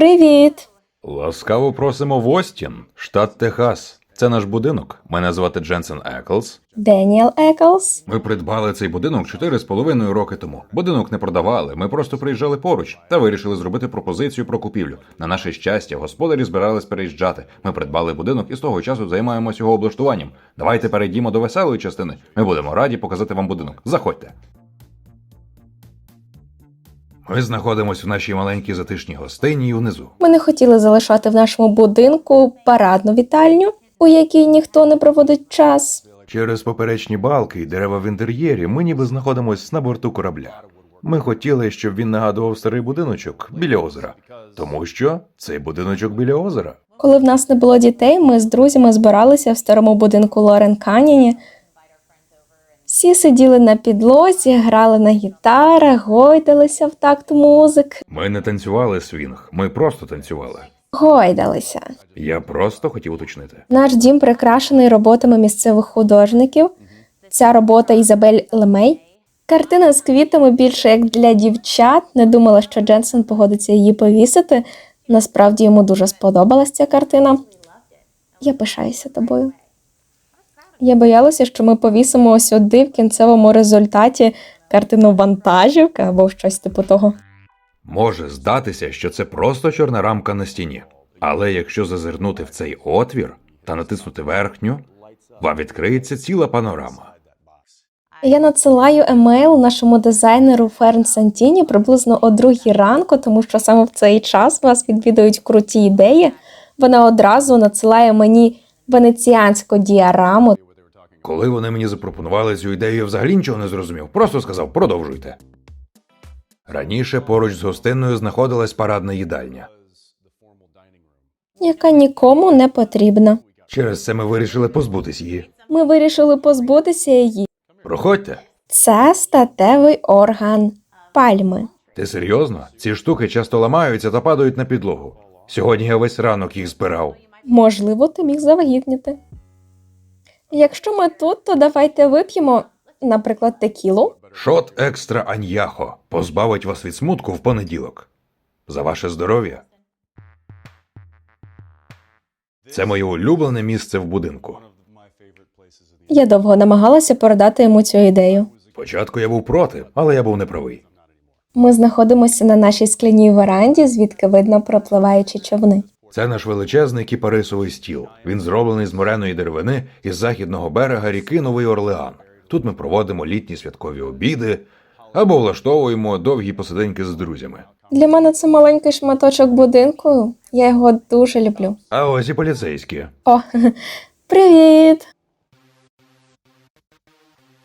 Привіт! Ласкаво просимо в Остін, штат Техас. Це наш будинок. Мене звати Дженсен Еклс. Деніел Еклс. Ми придбали цей будинок чотири з половиною роки тому. Будинок не продавали. Ми просто приїжджали поруч та вирішили зробити пропозицію про купівлю. На наше щастя, господарі збирались переїжджати. Ми придбали будинок і з того часу займаємося його облаштуванням. Давайте перейдімо до веселої частини. Ми будемо раді показати вам будинок. Заходьте. Ми знаходимося в нашій маленькій затишній гостині внизу. Ми не хотіли залишати в нашому будинку парадну вітальню, у якій ніхто не проводить час. Через поперечні балки і дерева в інтер'єрі ми ніби знаходимось на борту корабля. Ми хотіли, щоб він нагадував старий будиночок біля озера, тому що цей будиночок біля озера. Коли в нас не було дітей, ми з друзями збиралися в старому будинку Лорен Каніні. Всі сиділи на підлозі, грали на гітарах, гойдалися в такт музик, Ми не танцювали свінг, ми просто танцювали. гойдалися. Я просто хотів уточнити. Наш дім прикрашений роботами місцевих художників. Ця робота Ізабель Лемей. Картина з квітами більше як для дівчат. Не думала, що Дженсен погодиться її повісити. Насправді йому дуже сподобалась ця картина. Я пишаюся тобою. Я боялася, що ми повісимо сюди в кінцевому результаті картину вантажівка або щось типу того. Може здатися, що це просто чорна рамка на стіні. Але якщо зазирнути в цей отвір та натиснути верхню, вам відкриється ціла панорама. Я надсилаю емейл нашому дизайнеру Ферн Сантіні приблизно о другій ранку, тому що саме в цей час вас відвідують круті ідеї. Вона одразу надсилає мені венеціанську діараму. Коли вони мені запропонували цю ідею, я взагалі нічого не зрозумів. Просто сказав, продовжуйте. Раніше поруч з гостиною знаходилась парадна їдальня. яка нікому не потрібна. Через це ми вирішили позбутись її. Ми вирішили позбутися її. Проходьте. Це статевий орган пальми. Ти серйозно? Ці штуки часто ламаються та падають на підлогу. Сьогодні я весь ранок їх збирав. Можливо, ти міг завагітніти. Якщо ми тут, то давайте вип'ємо, наприклад, текілу. Шот екстра аньяхо позбавить вас від смутку в понеділок. За ваше здоров'я. Це моє улюблене місце в будинку. Я довго намагалася передати йому цю ідею. Спочатку я був проти, але я був неправий. Ми знаходимося на нашій скляній веранді, звідки видно пропливаючі човни. Це наш величезний кіпарисовий стіл. Він зроблений з мореної деревини із західного берега ріки Новий Орлеан. Тут ми проводимо літні святкові обіди або влаштовуємо довгі посиденьки з друзями. Для мене це маленький шматочок будинку. Я його дуже люблю. А ось і поліцейські. О, привіт!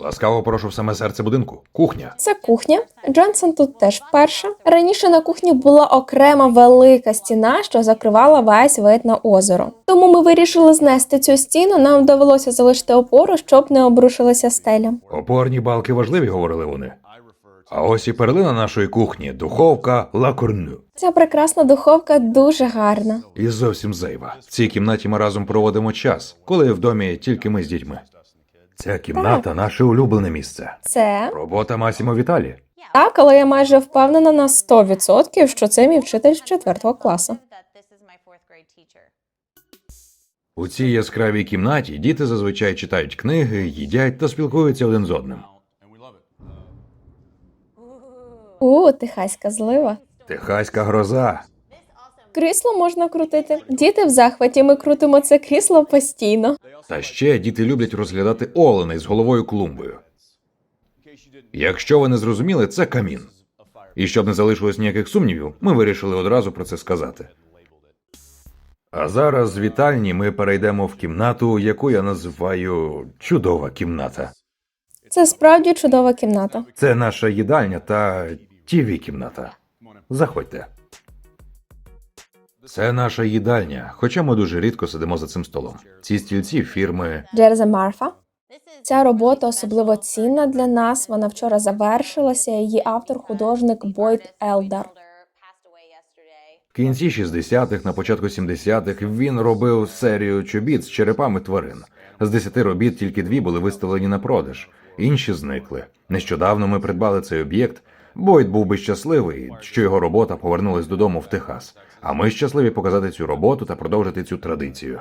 Ласкаво прошу в саме серце будинку. Кухня. Це кухня. Джонсон тут теж вперше. Раніше на кухні була окрема велика стіна, що закривала весь вид на озеро. Тому ми вирішили знести цю стіну. Нам довелося залишити опору, щоб не обрушилася стеля. Опорні балки важливі, говорили вони. А ось і перлина нашої кухні духовка Ла Корню. Ця прекрасна духовка дуже гарна. І зовсім зайва. В цій кімнаті ми разом проводимо час, коли в домі тільки ми з дітьми. Ця кімната наше улюблене місце. Це Робота Масімо Віталі. так, але я майже впевнена на 100%, що це мій вчитель з 4 класу. У цій яскравій кімнаті діти зазвичай читають книги, їдять та спілкуються один з одним. У, техаська злива. Техаська гроза. Крісло можна крутити. Діти в захваті. Ми крутимо це крісло постійно. Та ще діти люблять розглядати оленей з головою клумбою. Якщо ви не зрозуміли, це камін. І щоб не залишилось ніяких сумнівів, ми вирішили одразу про це сказати. А зараз з вітальні ми перейдемо в кімнату, яку я називаю чудова кімната. Це справді чудова кімната. Це наша їдальня та тіві кімната. Заходьте. Це наша їдальня, хоча ми дуже рідко сидимо за цим столом. Ці стільці фірми Джерза Марфа. Ця робота особливо цінна для нас. Вона вчора завершилася. Її автор художник Бойд Елдар. В кінці 60-х, на початку 70-х він робив серію чобіт з черепами тварин. З десяти робіт тільки дві були виставлені на продаж, інші зникли. Нещодавно ми придбали цей об'єкт. Бойд був би щасливий, що його робота повернулась додому в Техас. А ми щасливі показати цю роботу та продовжити цю традицію.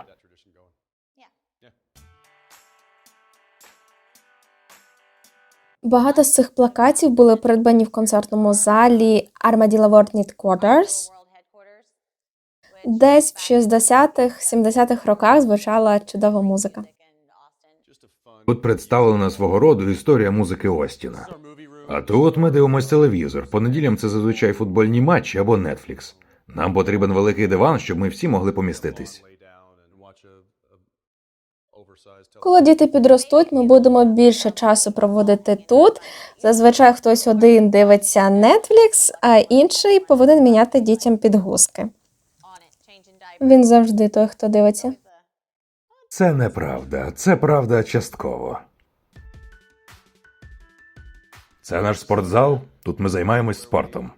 Багато з цих плакатів були придбані в концертному залі Armadillo World Headquarters. Десь в 60-х, 70-х роках звучала чудова музика. Тут представлена свого роду історія музики Остіна. А тут ми дивимося телевізор. По неділям це зазвичай футбольні матчі або Netflix. Нам потрібен великий диван, щоб ми всі могли поміститись. Коли діти підростуть, ми будемо більше часу проводити тут. Зазвичай хтось один дивиться Netflix, а інший повинен міняти дітям підгузки. Він завжди той, хто дивиться. Це неправда, це правда частково. Це наш спортзал. Тут ми займаємось спортом.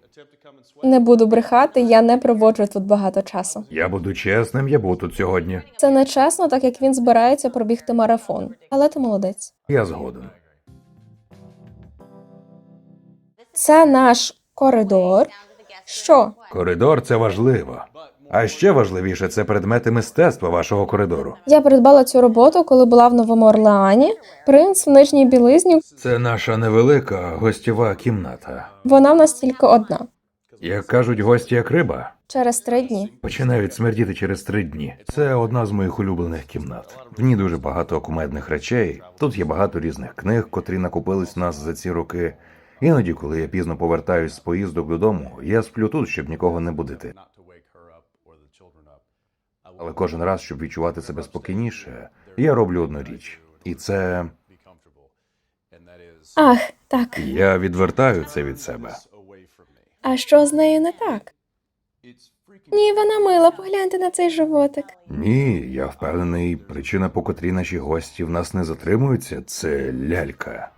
Не буду брехати, я не проводжу тут багато часу. Я буду чесним, я був тут сьогодні. Це не чесно, так як він збирається пробігти марафон. Але ти молодець. Я згоден. Це наш коридор. Що? Коридор це важливо. А ще важливіше це предмети мистецтва вашого коридору. Я придбала цю роботу, коли була в Новому Орлеані. Принц в нижній білизні. Це наша невелика гостєва кімната. Вона в нас тільки одна. Як кажуть, гості як риба. Через три дні. Починають смердіти через три дні. Це одна з моїх улюблених кімнат. В ній дуже багато кумедних речей. Тут є багато різних книг, котрі накопились в нас за ці роки. Іноді, коли я пізно повертаюсь з поїздок додому, я сплю тут, щоб нікого не будити. Але кожен раз, щоб відчувати себе спокійніше, я роблю одну річ. І це Ах, так. я відвертаю це від себе. А що з нею не так? Ні, вона мила. Погляньте на цей животик. Ні, я впевнений, причина, по котрій наші гості в нас не затримуються, це лялька.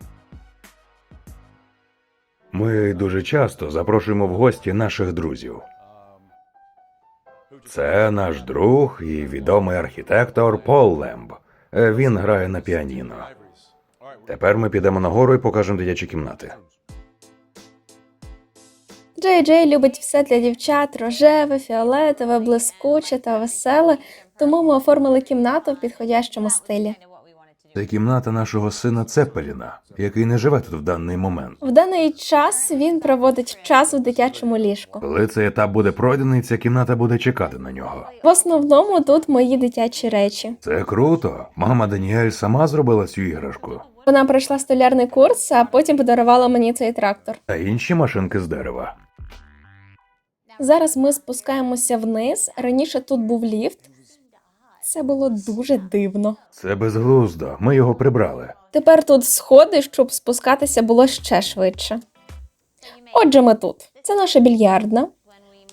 Ми дуже часто запрошуємо в гості наших друзів. Це наш друг і відомий архітектор Пол Лемб. Е, Він грає на піаніно. Тепер ми підемо нагору і покажемо дитячі кімнати. Джей Джей любить все для дівчат рожеве, фіолетове, блискуче та веселе, тому ми оформили кімнату в підходящому стилі. Це кімната нашого сина Цепеліна, який не живе тут в даний момент. В даний час він проводить час у дитячому ліжку. Коли цей етап буде пройдений, ця кімната буде чекати на нього. В основному тут мої дитячі речі. Це круто. Мама Даніель сама зробила цю іграшку. Вона пройшла столярний курс, а потім подарувала мені цей трактор. Та інші машинки з дерева. Зараз ми спускаємося вниз. Раніше тут був ліфт. Це було дуже дивно. Це безглуздо. Ми його прибрали. Тепер тут сходи, щоб спускатися було ще швидше. Отже, ми тут. Це наша більярдна.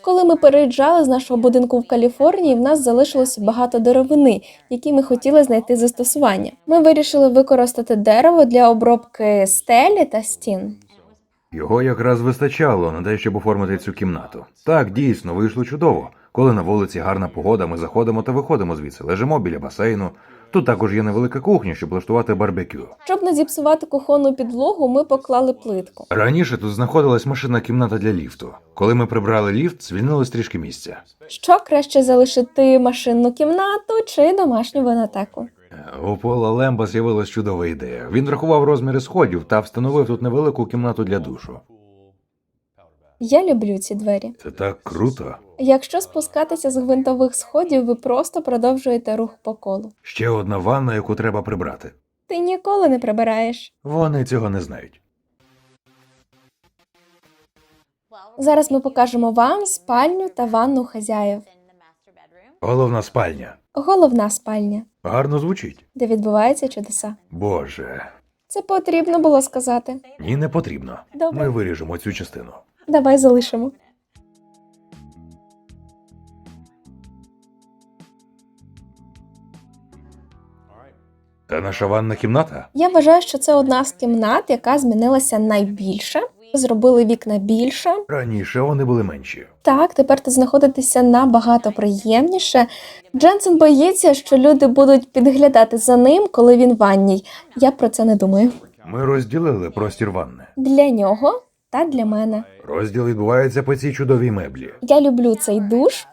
Коли ми переїжджали з нашого будинку в Каліфорнії, в нас залишилося багато деревини, які ми хотіли знайти застосування. Ми вирішили використати дерево для обробки стелі та стін. Його якраз вистачало на те, щоб оформити цю кімнату. Так, дійсно, вийшло чудово. Коли на вулиці гарна погода, ми заходимо та виходимо звідси, лежимо біля басейну. Тут також є невелика кухня, щоб влаштувати барбекю. Щоб не зіпсувати кухонну підлогу, ми поклали плитку. Раніше тут знаходилась машинна кімната для ліфту. Коли ми прибрали ліфт, звільнилось трішки місця. Що краще залишити машинну кімнату чи домашню винотеку? У Пола Лемба з'явилась чудова ідея. Він врахував розміри сходів та встановив тут невелику кімнату для душу. Я люблю ці двері. Це так круто. Якщо спускатися з гвинтових сходів, ви просто продовжуєте рух по колу. Ще одна ванна, яку треба прибрати. Ти ніколи не прибираєш. Вони цього не знають. Зараз ми покажемо вам спальню та ванну хазяїв. Головна спальня. Головна спальня, Гарно звучить. де відбуваються чудеса. Боже, Це потрібно було сказати. ні, не потрібно. Добре. Ми виріжемо цю частину. Давай залишимо. Це наша ванна кімната? Я вважаю, що це одна з кімнат, яка змінилася найбільше. Зробили вікна більше. Раніше вони були менші. Так, тепер тут знаходитися набагато приємніше. Дженсен боїться, що люди будуть підглядати за ним, коли він в ванній. Я про це не думаю. Ми розділили простір ванни. Для нього та для мене. Розділ відбувається по цій чудовій меблі. Я люблю цей душ,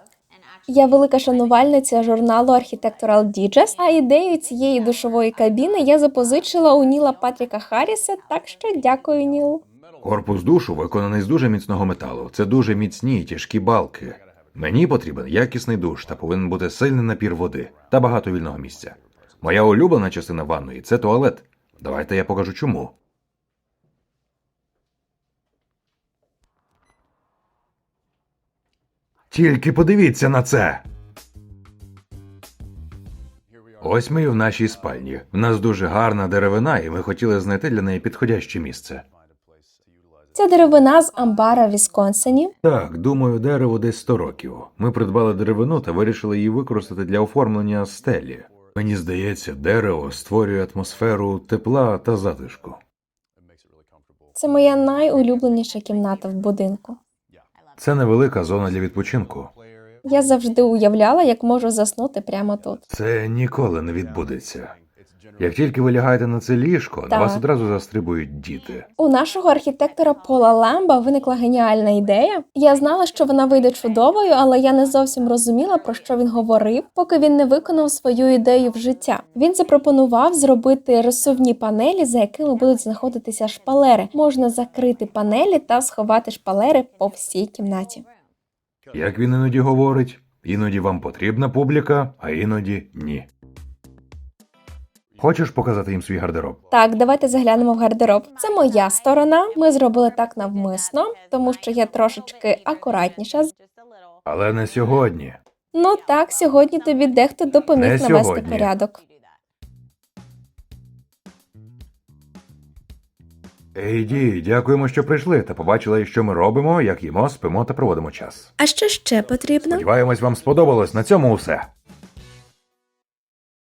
Я велика шанувальниця журналу Architectural Digest, а ідею цієї душової кабіни я запозичила у Ніла Патріка Харріса, так що дякую, Ніл. Корпус душу виконаний з дуже міцного металу. Це дуже міцні тяжкі балки. Мені потрібен якісний душ та повинен бути сильний напір води та багато вільного місця. Моя улюблена частина ванної це туалет. Давайте я покажу чому. Тільки подивіться на це. Ось ми і в нашій спальні. В нас дуже гарна деревина, і ми хотіли знайти для неї підходяще місце. Ця деревина з Амбара в Вісконсині. Так, думаю, дереву десь 100 років. Ми придбали деревину та вирішили її використати для оформлення стелі. Мені здається, дерево створює атмосферу тепла та затишку. Це моя найулюбленіша кімната в будинку. Це невелика зона для відпочинку. Я завжди уявляла, як можу заснути прямо тут. Це ніколи не відбудеться. Як тільки ви лягаєте на це ліжко, на Так. вас одразу застрибують діти. У нашого архітектора Пола Ламба виникла геніальна ідея. Я знала, що вона вийде чудовою, але я не зовсім розуміла, про що він говорив, поки він не виконав свою ідею в життя. Він запропонував зробити розсувні панелі, за якими будуть знаходитися шпалери. Можна закрити панелі та сховати шпалери по всій кімнаті. Як він іноді говорить, іноді вам потрібна публіка, а іноді ні. Хочеш показати їм свій гардероб? Так, давайте заглянемо в гардероб. Це моя сторона. Ми зробили так навмисно, тому що я трошечки акуратніша. Але не сьогодні. Ну так, сьогодні тобі дехто допоміг Не навести сьогодні. порядок. That. Ейді, дякуємо, що прийшли та побачили, що ми робимо, як їмо, спимо та проводимо час. А що ще потрібно? Сподіваємось, вам сподобалось. На цьому усе.